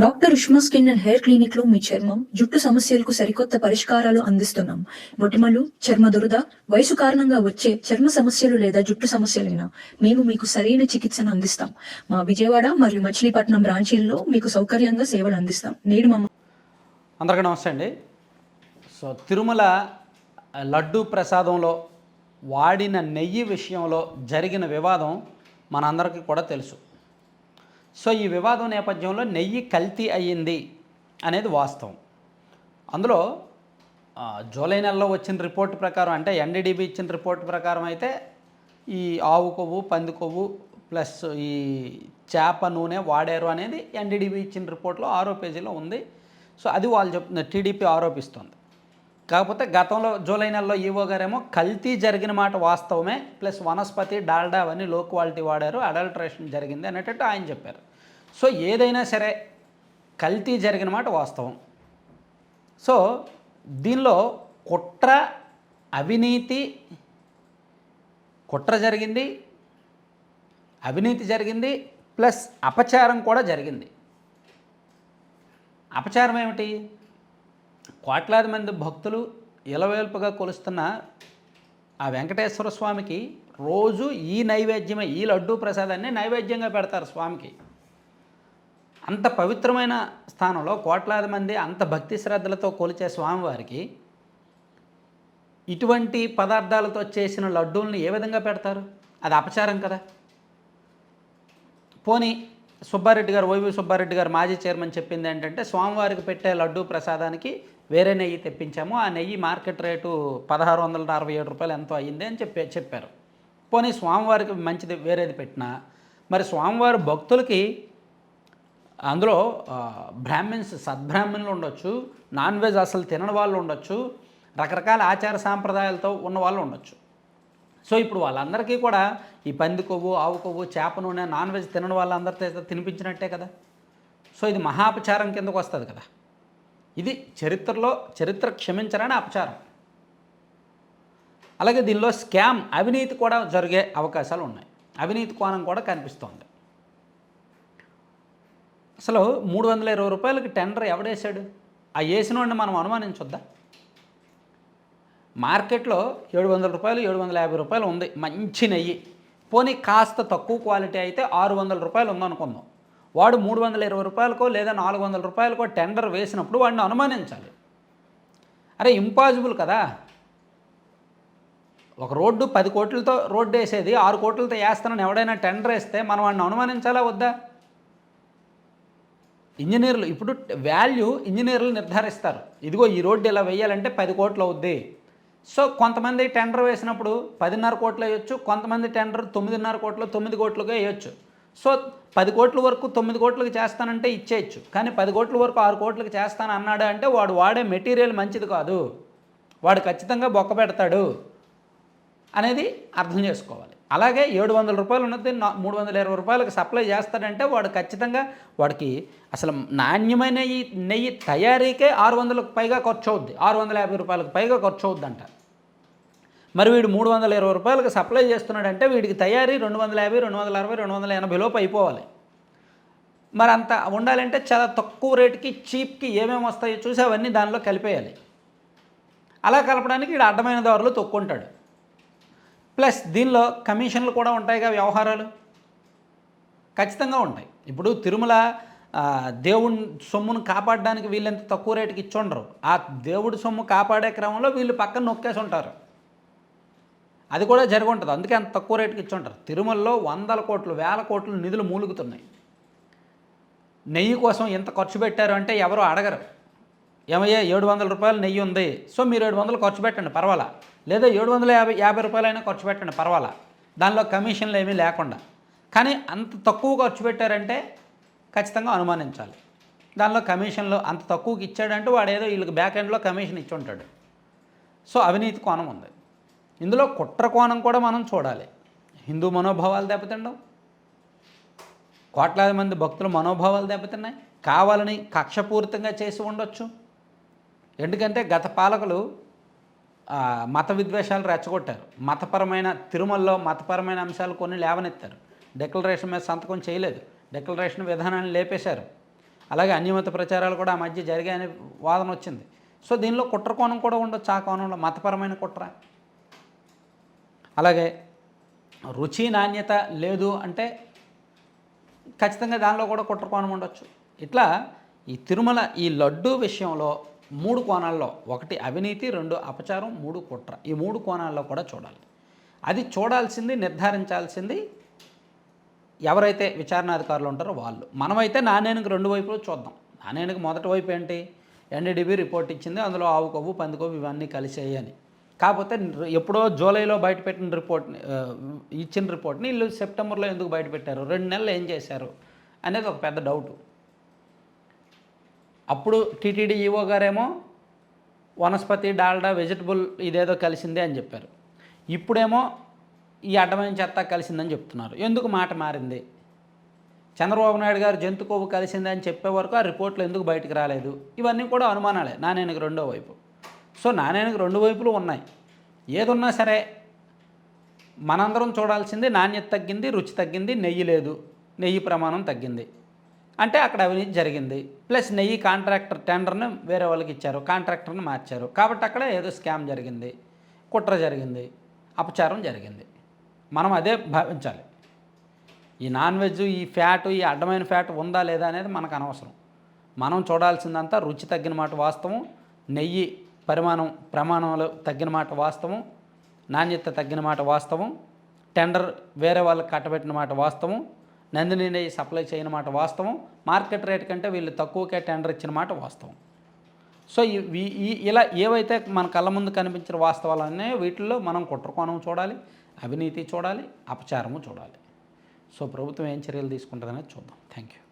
Doctor Ushma skin and hair క్లినిక్లో మీ చర్మం జుట్టు సమస్యలకు సరికొత్త పరిష్కారాలు అందిస్తున్నాం. మొటిమలు చర్మ దురద వయసు కారణంగా వచ్చే చర్మ సమస్యలు లేదా జుట్టు సమస్యలైనా మేము మీకు సరైన చికిత్సను అందిస్తాం. మా విజయవాడ మరియు మచిలీపట్నం బ్రాంచీల్లో మీకు సౌకర్యంగా సేవలు అందిస్తాం. నేడు మమ్మ అందరికీ నమస్తే అండి. సో తిరుమల లడ్డు ప్రసాదంలో వాడిన నెయ్యి విషయంలో జరిగిన వివాదం మనందరికీ కూడా తెలుసు. సో ఈ వివాదం నేపథ్యంలో నెయ్యి కల్తీ అయ్యింది అనేది వాస్తవం. అందులో జూలై నెలలో వచ్చిన రిపోర్ట్ ప్రకారం అంటే ఎన్డీడీబీ ఇచ్చిన రిపోర్ట్ ప్రకారం అయితే ఈ ఆవు కొవ్వు పంది కొవ్వు ప్లస్ ఈ చేప నూనె వాడారు అనేది ఎన్డీడీబీ ఇచ్చిన రిపోర్ట్లో ఆరో పేజీలో ఉంది. సో అది వాళ్ళు చెప్తున్న టీడీపీ ఆరోపిస్తుంది. కాకపోతే గతంలో జూలై నెలలో ఈవో గారేమో కల్తీ జరిగిన మాట వాస్తవమే ప్లస్ వనస్పతి డాల్డా అవన్నీ లో క్వాలిటీ వాడారు అడల్ట్రేషన్ జరిగింది అనేటట్టు ఆయన చెప్పారు. సో ఏదైనా సరే కల్తీ జరిగిన మాట వాస్తవం. సో దీనిలో కుట్ర అవినీతి కుట్ర జరిగింది అవినీతి జరిగింది ప్లస్ అపచారం కూడా జరిగింది. అపచారం ఏమిటి? కోట్లాది మంది భక్తులు ఇలవేల్పుగా కొలుస్తున్న ఆ వెంకటేశ్వర స్వామికి రోజు ఈ నైవేద్యమే ఈ లడ్డూ ప్రసాదాన్ని నైవేద్యంగా పెడతారు స్వామికి. అంత పవిత్రమైన స్థానంలో కోట్లాది మంది అంత భక్తి శ్రద్ధలతో కొలిచే స్వామివారికి ఇటువంటి పదార్థాలతో చేసిన లడ్డూల్ని ఏ విధంగా పెడతారు? అది అపచారం కదా. పోనీ సుబ్బారెడ్డి గారు వైవి సుబ్బారెడ్డి గారు మాజీ చైర్మన్ చెప్పింది ఏంటంటే స్వామివారికి పెట్టే లడ్డూ ప్రసాదానికి వేరే నెయ్యి తెప్పించాము. ఆ నెయ్యి మార్కెట్ రేటు పదహారు వందల అరవై ఏడు రూపాయలు ఎంతో అయ్యింది అని చెప్పి చెప్పారు. పోనీ స్వామివారికి మంచిది వేరేది పెట్టినా మరి స్వామివారి భక్తులకి అందులో బ్రాహ్మిన్స్ సద్బ్రాహ్మణులు ఉండొచ్చు నాన్ వెజ్ అసలు తినని వాళ్ళు ఉండొచ్చు రకరకాల ఆచార సాంప్రదాయాలతో ఉన్న వాళ్ళు ఉండొచ్చు. సో ఇప్పుడు వాళ్ళందరికీ కూడా ఈ పంది కొవ్వు ఆవు కొవ్వు చేప నూనె నాన్ వెజ్ తినని వాళ్ళందరితో తినిపించినట్టే కదా. సో ఇది మహాపచారం కిందకు వస్తుంది కదా. ఇది చరిత్రలో చరిత్ర క్షమించరని అపచారం. అలాగే దీనిలో స్కామ్ అవినీతి కూడా జరిగే అవకాశాలు ఉన్నాయి. అవినీతి కోణం కూడా కనిపిస్తోంది. అసలు మూడు వందల ఇరవై రూపాయలకి టెండర్ ఎవడేశాడు? ఆ వేసినోడిని మనం అనుమానించొద్దా? మార్కెట్లో ఏడు వందల రూపాయలు ఏడు వందల యాభై రూపాయలు ఉంది. మంచి నెయ్యి. పోనీ కాస్త తక్కువ క్వాలిటీ అయితే ఆరు వందల రూపాయలు ఉందనుకుందాం. వాడు మూడు వందల ఇరవై రూపాయలకో లేదా నాలుగు వందల రూపాయలకో టెండర్ వేసినప్పుడు వాడిని అనుమానించాలి. అరే ఇంపాసిబుల్ కదా. ఒక రోడ్డు పది కోట్లతో రోడ్డు వేసేది ఆరు కోట్లతో వేస్తానని ఎవడైనా టెండర్ వేస్తే మనం వాడిని అనుమానించాలా వద్దా? ఇంజనీర్లు ఇప్పుడు వాల్యూ ఇంజనీర్లు నిర్ధారిస్తారు. ఇదిగో ఈ రోడ్డు ఇలా వేయాలంటే పది కోట్లు అవుద్ది. సో కొంతమంది టెండర్ వేసినప్పుడు పదిన్నర కోట్లు వేయొచ్చు కొంతమంది టెండర్ తొమ్మిదిన్నర కోట్లు తొమ్మిది కోట్లుగా వేయొచ్చు. సో పది కోట్ల వరకు తొమ్మిది కోట్లకు చేస్తానంటే ఇచ్చేయచ్చు. కానీ పది కోట్ల వరకు ఆరు కోట్లకు చేస్తాను అన్నాడు అంటే వాడు వాడే మెటీరియల్ మంచిది కాదు. వాడు ఖచ్చితంగా బొక్క పెడతాడు అనేది అర్థం చేసుకోవాలి. అలాగే ఏడు వందల రూపాయలు ఉన్నది మూడు వందల ఇరవై రూపాయలకు సప్లై చేస్తాడంటే వాడు ఖచ్చితంగా వాడికి అసలు నాణ్యమైన ఈ నెయ్యి తయారీకే ఆరు వందలకు పైగా ఖర్చు అవుద్ది. ఆరు వందల యాభై రూపాయలకు పైగా ఖర్చు అవుద్దంట. మరి వీడు మూడు వందల ఇరవై రూపాయలకు సప్లై చేస్తున్నాడంటే వీడికి తయారీ రెండు వందల యాభై రెండు వందల అరవై రెండు వందల ఎనభై లోపు అయిపోవాలి. మరి అంత ఉండాలంటే చాలా తక్కువ రేటుకి చీప్కి ఏమేమి వస్తాయో చూసి అవన్నీ దానిలో కలిపేయాలి. అలా కలపడానికి వీడు అడ్డమైన దారులు తొక్కుంటాడు. ప్లస్ దీనిలో కమిషన్లు కూడా ఉంటాయిగా వ్యవహారాలు? ఖచ్చితంగా ఉంటాయి. ఇప్పుడు తిరుమల దేవుడి సొమ్మును కాపాడడానికి వీళ్ళెంత తక్కువ రేటుకి ఇచ్చుండరు ఆ దేవుడి సొమ్ము కాపాడే క్రమంలో వీళ్ళు పక్కన నొక్కేసి ఉంటారు. అది కూడా జరిగి ఉంటుంది అందుకే అంత తక్కువ రేటుకి ఇచ్చుంటారు. తిరుమలలో వందల కోట్లు వేల కోట్లు నిధులు మూలుగుతున్నాయి. నెయ్యి కోసం ఎంత ఖర్చు పెట్టారు అంటే ఎవరు అడగరు. ఏమయ్యా ఏడు వందల రూపాయలు నెయ్యి ఉంది. సో మీరు ఏడు వందలు ఖర్చు పెట్టండి పర్వాలా? లేదా ఏడు వందల యాభై యాభై రూపాయలైనా ఖర్చు పెట్టండి పర్వాలా? దానిలో కమిషన్లు ఏమీ లేకుండా. కానీ అంత తక్కువ ఖర్చు పెట్టారంటే ఖచ్చితంగా అనుమానించాలి. దానిలో కమిషన్లు అంత తక్కువకి ఇచ్చాడంటే వాడు ఏదో వీళ్ళకి బ్యాక్ ఎండ్లో కమిషన్ ఇచ్చి ఉంటాడు సో అవినీతి కోణం ఉంది. ఇందులో కుట్ర కోణం కూడా మనం చూడాలి. హిందూ మనోభావాలు దెబ్బతిండవు కోట్లాది మంది భక్తుల మనోభావాలు దెబ్బతిన్నాయి. కావాలని కక్షపూరితంగా చేసి ఉండొచ్చు. ఎందుకంటే గత పాలకులు మత విద్వేషాలు రెచ్చగొట్టారు. మతపరమైన తిరుమలలో మతపరమైన అంశాలు కొన్ని లేవనెత్తారు. డిక్లరేషన్ మీద సంతకం చేయలేదు. డిక్లరేషన్ విధానాన్ని లేపేశారు. అలాగే అన్యమత ప్రచారాలు కూడా ఆ మధ్య జరిగాయని వాదన వచ్చింది. సో దీనిలో కుట్ర కోణం కూడా ఉండొచ్చు ఆ కోణంలో. మతపరమైన కుట్ర. అలాగే రుచి నాణ్యత లేదు అంటే ఖచ్చితంగా దానిలో కూడా కుట్ర కోణం ఉండొచ్చు. ఇట్లా ఈ తిరుమల ఈ లడ్డు విషయంలో మూడు కోణాల్లో ఒకటి అవినీతి రెండు అపచారం మూడు కుట్ర. ఈ మూడు కోణాల్లో కూడా చూడాలి. అది చూడాల్సింది నిర్ధారించాల్సింది ఎవరైతే విచారణాధికారులు ఉంటారో వాళ్ళు. మనమైతే నాణ్యానికి రెండు వైపులు చూద్దాం. నాణ్యానికి మొదటి వైపు ఏంటి? ఎన్డీడీబీ రిపోర్ట్ ఇచ్చింది అందులో ఆవు కొవ్వు పంది కొవ్వు ఇవన్నీ కలిసాయి అని. కాకపోతే ఎప్పుడో జూలైలో బయటపెట్టిన రిపోర్ట్ని ఇచ్చిన రిపోర్ట్ని వీళ్ళు సెప్టెంబర్లో ఎందుకు బయటపెట్టారు? రెండు నెలలు ఏం చేశారు? అనేది ఒక పెద్ద డౌటు. అప్పుడు టీటీడీ ఈవో గారేమో వనస్పతి డాల్డా వెజిటబుల్ ఇదేదో కలిసిందే అని చెప్పారు. ఇప్పుడేమో ఈ అడ్డమైన చెత్త కలిసిందని చెప్తున్నారు. ఎందుకు మాట మారింది? చంద్రబాబు నాయుడు గారు జంతు కొవ్వు కలిసింది అని చెప్పే వరకు ఆ రిపోర్ట్లు ఎందుకు బయటకు రాలేదు? ఇవన్నీ కూడా అనుమానాలే. నాణ్యానికి రెండో వైపు. సో నాణ్యానికి రెండు వైపులు ఉన్నాయి. ఏదున్నా సరే మనందరం చూడాల్సింది నాణ్యత తగ్గింది రుచి తగ్గింది నెయ్యి లేదు నెయ్యి ప్రమాణం తగ్గింది. అంటే అక్కడ అవినీతి జరిగింది. ప్లస్ నెయ్యి కాంట్రాక్టర్ టెండర్ని వేరే వాళ్ళకి ఇచ్చారు కాంట్రాక్టర్ని మార్చారు. కాబట్టి అక్కడ ఏదో స్కామ్ జరిగింది కుట్ర జరిగింది అపచారం జరిగింది. మనం అదే భావించాలి. ఈ నాన్ వెజ్ ఈ ఫ్యాట్ ఈ అడ్డమైన ఫ్యాట్ ఉందా లేదా అనేది మనకు అనవసరం. మనం చూడాల్సిందంతా రుచి తగ్గిన మాట వాస్తవం నెయ్యి పరిమాణం ప్రమాణంలో తగ్గిన మాట వాస్తవం నాణ్యత తగ్గిన మాట వాస్తవం టెండర్ వేరే వాళ్ళకి కట్టబెట్టిన మాట వాస్తవం నందిని నెయ్యి సప్లై చేయని మాట వాస్తవం మార్కెట్ రేట్ కంటే వీళ్ళు తక్కువకే టెండర్ ఇచ్చిన మాట వాస్తవం. సో ఈ- ఇలా ఏవైతే మన కళ్ళ ముందు కనిపించిన వాస్తవాలన్నీ వీటిల్లో మనం కుట్రకోణం చూడాలి అవినీతి చూడాలి అపచారము చూడాలి. సో ప్రభుత్వం ఏం చర్యలు తీసుకుంటుందనేది చూద్దాం. Thank you